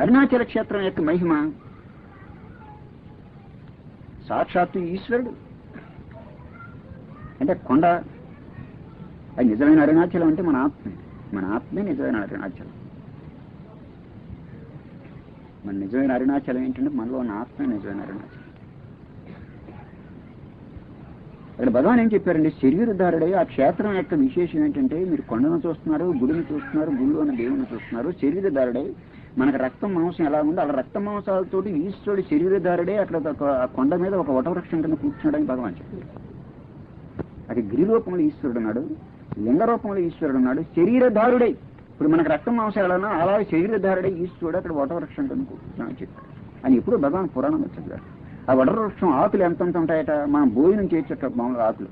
అరుణాచల క్షేత్రం యొక్క మహిమ. సాక్షాత్తు ఈశ్వరుడు. అంటే కొండ అది నిజమైన అరుణాచలం అంటే మన ఆత్మ. మన ఆత్మే నిజమైన అరుణాచలం. మన నిజమైన అరుణాచలం ఏంటంటే మనలో ఉన్న ఆత్మే నిజమైన అరుణాచలం. అక్కడ భగవాన్ ఏం చెప్పారండి శరీరధారుడై ఆ క్షేత్రం యొక్క విశేషం ఏంటంటే మీరు కొండను చూస్తున్నారు గుడిని చూస్తున్నారు గుళ్ళు ఉన్న దేవుని చూస్తున్నారు శరీరధారుడై మనకు రక్తం మాంసం ఎలా ఉందో అలా రక్త మాంసాలతోటి ఈశ్వరుడు శరీరధారుడే అక్కడ కొండ మీద ఒక వటవృక్షం కింద కూర్చున్నాడని భగవాన్ చెప్పారు అది గిరి రూపంలో ఈశ్వరుడు ఉన్నాడు లింగ రూపంలో ఈశ్వరుడు ఉన్నాడు శరీరధారుడే. ఇప్పుడు మనకు రక్తం మాంసాలన్నా అలాగే శరీరధారుడే ఈశ్వరుడు అక్కడ వటవృక్షం కింద కూర్చున్నాడని చెప్పాడు. అని ఎప్పుడు భగవాన్ పురాణం వచ్చింది ఆ వటవృక్షం ఆకులు ఎంత ఉంటాయట? మనం భోజనం చేయొచ్చట మామూలు ఆకులు.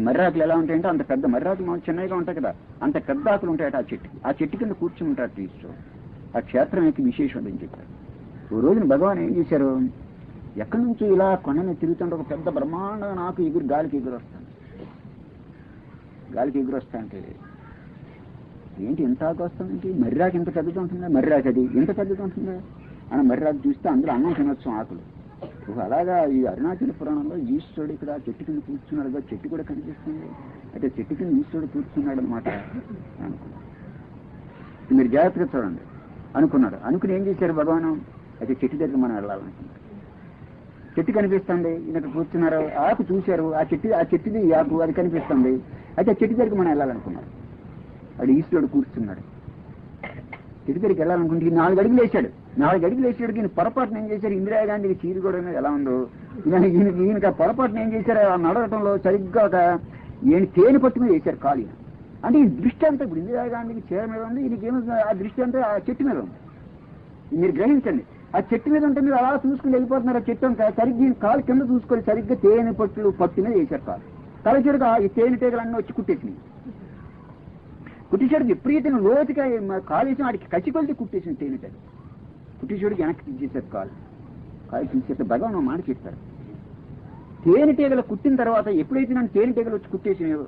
మర్రాకులు ఎలా ఉంటాయంటే అంత పెద్ద మర్రాకులు చిన్నగా ఉంటాయి కదా. అంత పెద్ద ఆకులు ఉంటాయట ఆ చెట్టు. ఆ చెట్టు కింద కూర్చుని ఉంటాడు ఈశ్వరుడు. ఆ క్షేత్రం యొక్క విశేషం అని చెప్పారు. ఓ రోజున భగవాన్ ఏం చేశారు? ఎక్కడి నుంచి ఇలా కొండని తిరుగుతుంటే ఒక పెద్ద బ్రహ్మాండంగా నాకు ఎగురు గాలికి ఎగురొస్తాను. గాలికి ఎగురొస్తా అంటే ఏంటి ఇంత ఆకు వస్తుందంటే మర్రాకు ఇంత పెద్దది ఉంటుందా? మర్రాకు అది ఇంత పెద్దది ఉంటుందా? అని మర్రాకు చూస్తే అందులో అన్నం తినొచ్చు ఆకులు. అలాగా ఈ అరుణాచల పురాణంలో ఈశ్వరుడు ఇక్కడ చెట్టు కింద కూర్చున్నాడు కదా, చెట్టు కూడా కనిపిస్తుంది. అయితే చెట్టు కింద ఈశ్వరుడు కూర్చున్నాడు అనమాట అనుకున్నాను మీరు జాగ్రత్తగా చూడండి. అనుకున్నాడు. అనుకుని ఏం చేశారు భగవాను? అయితే చెట్టు దగ్గర మనం వెళ్ళాలనుకున్నాడు చెట్టు కనిపిస్తుంది. ఈయన కూర్చున్నారు. ఆకు చూశారు. ఆ చెట్టు ఆ చెట్టుది ఆకు అది కనిపిస్తుంది. అయితే ఆ చెట్టు దగ్గరికి మనం వెళ్ళాలనుకున్నాడు. అది ఈశ్వరుడు కూర్చున్నాడు. చెట్టు దగ్గరికి వెళ్ళాలనుకుంటే ఈయన నాలుగు అడుగులు వేశాడు. నాలుగు అడుగులు వేసాడు ఈయన పొరపాటున ఏం చేశారు? ఇందిరాగాంధీకి చీరు కూడా ఎలా ఉందో? ఈయన ఈయనకి ఆ పొరపాటున ఏం చేశారు? ఆ నడవటంలో సరిగ్గా ఒక ఈయన తేనె పట్టు మీద వేశారు కాలు ఈయన. అంటే ఈ దృష్టి అంతా ఇప్పుడు ఇందిరాగాంధీకి చీర మీద ఉంది ఈయనకి ఆ దృష్టి అంతా ఆ చెట్టు మీద ఉంది. మీరు గ్రహించండి ఆ చెట్టు మీద ఉంటే మీరు అలా చూసుకుని వెళ్ళిపోతున్నారు ఆ చెట్టు అంతా. సరిగ్గా కాలు కింద చూసుకొని సరిగ్గా తేనె పట్టులు పట్టు మీద వేశారు కాలు. తలచెడుగా ఈ తేనె తీగలన్నీ వచ్చి కుట్టేసినాయి. కుట్టిషోడికి విపరీతంగా లోతుగా కాలేసిన వాడికి కసి కొలిసి కుట్టేసిన తేనె తీగ వెనక్కి తీసేశారు కాలు. కాలు తీసేస్తే భగవాన్ మాట చెప్పారు. తేనెటీగలు కుట్టిన తర్వాత ఎప్పుడైతే నన్ను తేనెటీగలు వచ్చి కుట్టేసినాయో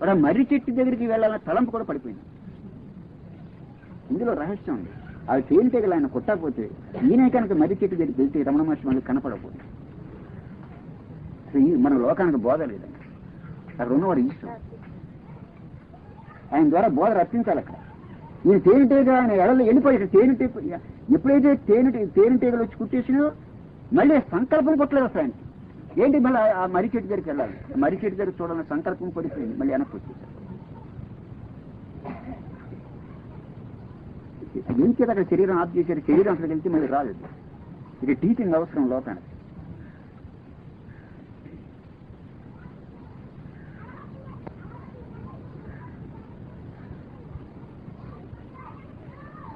వాడు మర్రి చెట్టు దగ్గరికి వెళ్ళాలని తలంపు కూడా పడిపోయింది. ఇందులో రహస్యం ఉంది. ఆ తేనెటీగలు ఆయన కుట్టకపోతే ఈయన కనుక మర్రి చెట్టు దగ్గరికి వెళ్తే రమణ మహర్షి మళ్ళీ కనపడకపోతే. మన లోకానికి బోధ లేదండి అక్కడ ఉన్నవాడు ఈశ్వరుడు. ఆయన ద్వారా బోధ రప్పించాలి అక్కడ. ఈయన తేనెటీగ ఆయన ఎడలో వెళ్ళిపోయి ఇక్కడ తేనెటీగ ఎప్పుడైతే తేనె తేనెటీగలు వచ్చి కుట్టేసినో మళ్ళీ సంకల్పం కొట్టలేదు అసలు ఆయనకి. ఏంటి మళ్ళీ ఆ- మరికెట్ దగ్గరికి వెళ్ళాలి? మరికెట్ దగ్గర చూడాలని సంకల్పం పడిపోయింది. మళ్ళీ వెనక్కి వచ్చేసారు. ఏం అక్కడ శరీరం ఆఫ్ చేశారు శరీరం అక్కడికి వెళ్తే మళ్ళీ రాలేదు. ఇక టీచింగ్ అవసరం లోకానికి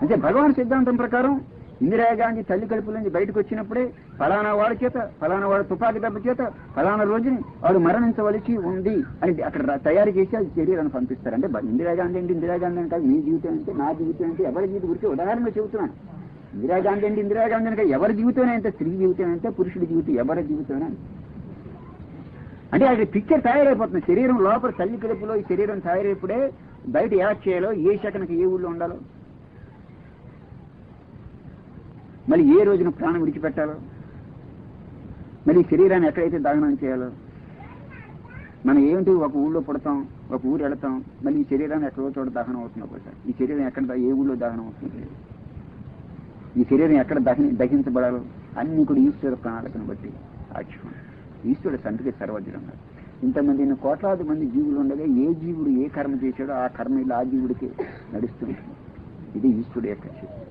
అంటే భగవాన్ సిద్ధాంతం ప్రకారం ఇందిరాగాంధీ తల్లి కడుపుల నుంచి బయటకు వచ్చినప్పుడే ఫలానా వాడి చేత ఫలానా వాడి తుపాకి దెబ్బ చేత ఫలానా రోజుని వాడు మరణించవలసి ఉంది అని అక్కడ తయారు చేసి అది శరీరాన్ని పంపిస్తారు అంటే ఇందిరాగాంధీ అంటే ఇందిరాగాంధీ అంటే మీ జీవితం అంటే నా జీవితం అంటే ఎవరి జీవితం గురించి ఉదాహరణగా చెబుతున్నాను. ఇందిరాగాంధీ అంటే ఇందిరాగాంధీ అంటే ఎవరి జీవితమే అంటే స్త్రీ జీవితం అంటే పురుషుడి జీవితం ఎవరి జీవితమే అంటే అది పిక్చర్ తయారైపోతుంది. శరీరం లోపల తల్లి కడుపులో ఈ శరీరం తయారైపుడే బయట ఎలా చేయాలో ఏ శకనకి ఏ ఊళ్ళో ఉండాలో? మళ్ళీ ఏ రోజున ప్రాణం విడిచిపెట్టాలో? మళ్ళీ ఈ శరీరాన్ని ఎక్కడైతే దహనం చేయాలో? మనం ఏమిటి ఒక ఊళ్ళో పుడతాం ఒక ఊరు వెళతాం మళ్ళీ ఈ శరీరాన్ని ఎక్కడో చోట దహనం అవుతుంది ఒకసారి ఈ శరీరం ఎక్కడ ఏ ఊళ్ళో దహనం అవుతుంది? ఈ శరీరం ఎక్కడ దహని దహించబడాలో? అన్ని కూడా ఈశ్వర ప్రణాళికను బట్టి సాక్ష్యం ఈశ్వరుడు సంతకి సర్వజ్ఞుడు ఇంతమంది కోట్లాది మంది జీవులు ఉండగా ఏ జీవుడు ఏ కర్మ చేశాడో ఆ కర్మ ఇలా ఆ జీవుడికి నడుస్తుంది ఇది ఈశ్వరుడు యొక్క శక్తి.